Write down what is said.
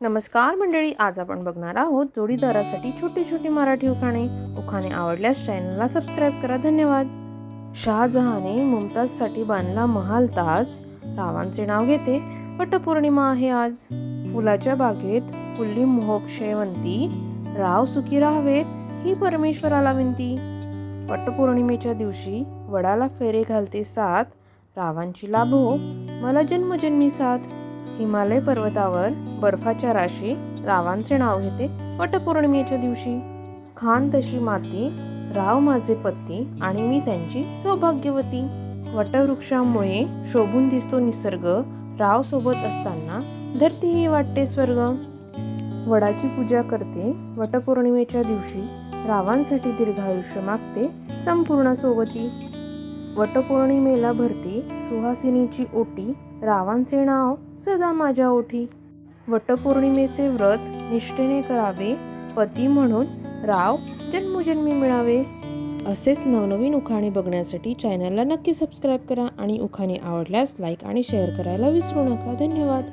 नमस्कार मंडळी आज आपण बघणार आहोत जोडीदारासाठी छोटी छोटी मराठी उखाणे. उखाणे आवडल्यास चॅनलला सबस्क्राईब करा. धन्यवाद. शहाजहाने मुमताजसाठी बांधला महाल ताज. रावांचे नाव घेते. वटपौर्णिमा आहे आज. फुलाच्या बागेत फुल्ली मोहक्षयवंती राव सुखी राहावेत ही परमेश्वराला विनती. वटपौर्णिमेच्या दिवशी वडाला फेरे घालते साथ रावांची लाभो मला जन्मजन्मी साथ हिमालय पर्वतावर बर्फाच्या राशी रावांचे नाव घेते वटपौर्णिमेच्या दिवशी. खान तशी माती राव माझे पत्ती आणि मी त्यांची सौभाग्यवती. वटवृक्षामुळे शोभून दिसतो निसर्ग राव सोबत असताना धरती ही वाटते स्वर्ग. वडाची पूजा करते वटपौर्णिमेच्या दिवशी रावांसाठी दीर्घायुष्य मागते संपूर्ण सोबती. वटपौर्णिमेला भरते सुहासिनीची ओटी रावांचे नाव सदा माझ्या ओठी. वटपौर्णिमेचे व्रत निष्ठेने करावे पती म्हणून राव जन्मोजन्मी मिळावे. असेच नवनवीन उखाणे बघण्यासाठी चॅनलला नक्की सबस्क्राईब करा आणि उखाणे आवडल्यास लाईक आणि शेअर करायला विसरू नका. धन्यवाद.